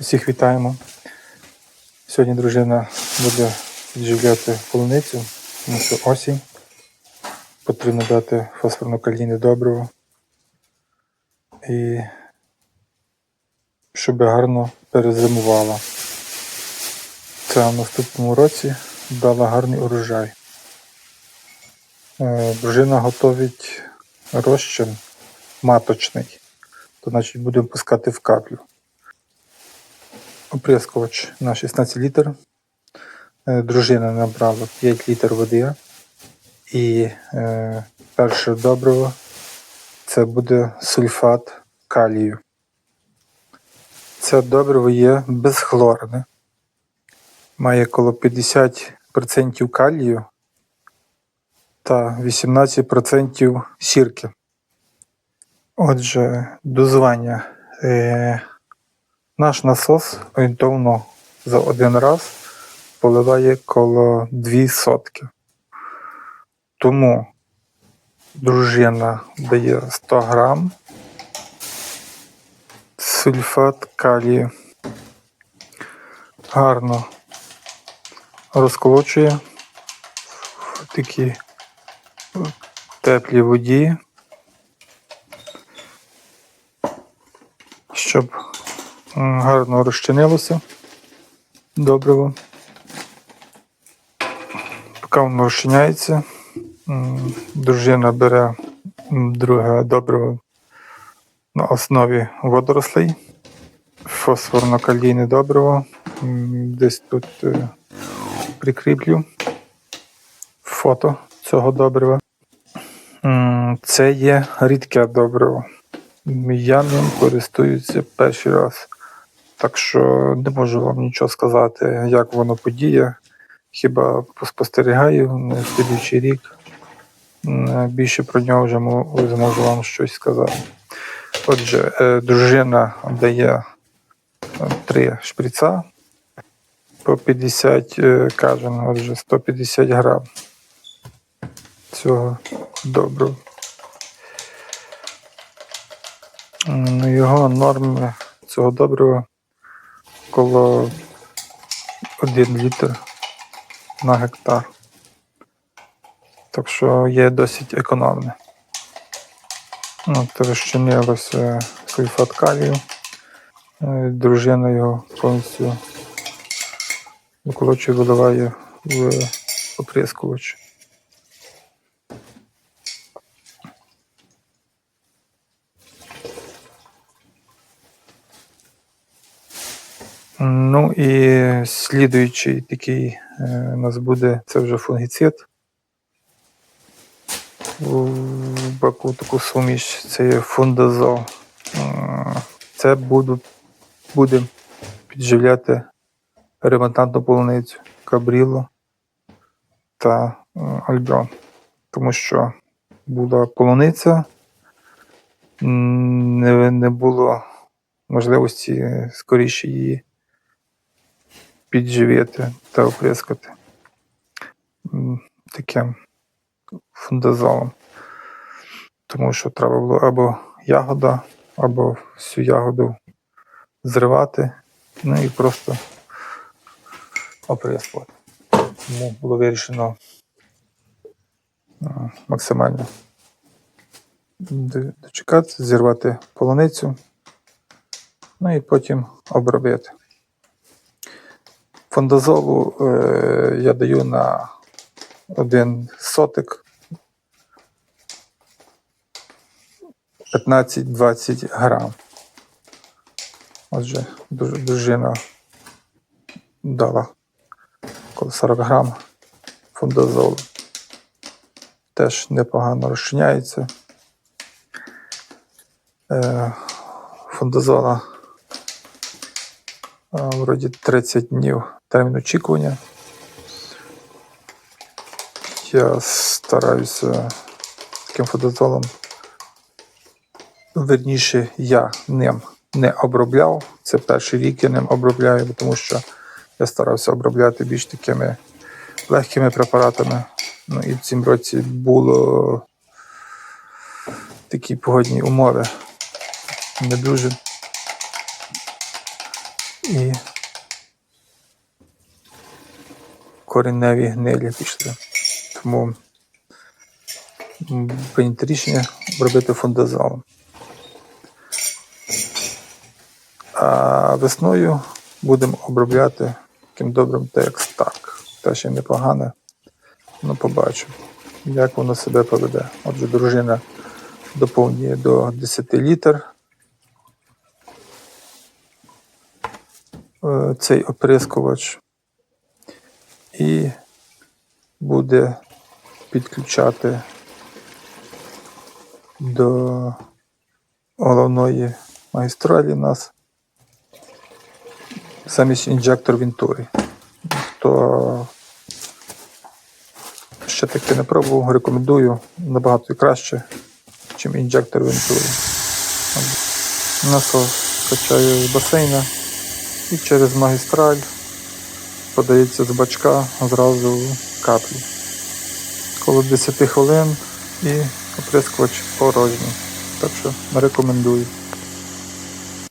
Всіх вітаємо. Сьогодні дружина буде підживляти полуницю, тому що осінь. Потрібно дати фосфорно-калійне добриво. І щоб гарно перезимувала. Це в наступному році дала гарний урожай. Е, Дружина готовить розчин маточний, то значить будемо пускати в каплю оприскувач на 16 літр. Е, Дружина набрала 5 літр води. І е, перше добриво це буде сульфат калію. Це добриво є безхлорне. Має коло 50% калію та 18% сірки. Отже, дозування. Е, наш насос орієнтовно за один раз поливає коло 2 сотки. Тому дружина дає 100 грам сульфат калію. Гарно розколочує в такій теплій воді, щоб гарно розчинилося добриво. Поки воно розчиняється, дружина бере друге добриво на основі водорослей, фосфорно-калійне добриво. Десь тут е, прикріплю фото цього добрива. Це є рідке добриво. Я ним користуюся перший раз. Так що не можу вам нічого сказати, як воно подіє. Хіба поспостерігаю на слідуючий рік. Більше про нього вже зможу вам щось сказати. Отже, е, дружина дає е, три шприца по 50 е, кажен, отже, 150 грам цього доброго. Його норми цього добрива коло 1 літр на гектар. Так що є досить економне. От, розчинилося сульфат калію. Е, Дружина його повністю виколочує, виливає в оприскувач. Ну і слідуючий такий е, у нас буде це вже фунгіцид. У баку таку суміш, це є фундазол. Це буду, буде підживляти ремонтантну полуницю Кабріло та е, Альброн. Тому що була полуниця, не, не було можливості скоріше її підживити та оприскати таким фундазолом. Тому що треба було або ягода, або всю ягоду зривати, ну і просто оприскувати. Тому було вирішено е, максимально д- дочекатися, зірвати полуницю, ну і потім обробити. Фондазолу е, я даю на один сотик 15-20 грам. Отже, друж- дружина дала коло 40 грам фундазолу. Теж непогано розчиняється. Е, фундазола вроді 30 днів термін очікування. Я стараюся таким фотозолом. Верніше, я ним не обробляв. Це перший рік я ним обробляю, тому що я старався обробляти більш такими легкими препаратами. Ну і в цім році було такі погодні умови не дуже і кореневі гнилі пішли. Тому прийнято рішення обробити фундазолом. А весною будемо обробляти таким добрим текстак. Теж є непогане. Ну, побачимо, як воно себе поведе. Отже, дружина доповнює до 10 літр. е, Цей оприскувач і буде підключати до головної магістралі нас замість інжектор Вінтурі. Хто ще таки не пробував, рекомендую набагато краще, ніж інжектор Вентурі. Насос качає з басейна і через магістраль подається з бачка зразу в каплі. Коло 10 хвилин і оприскувач порожній. Так що рекомендую.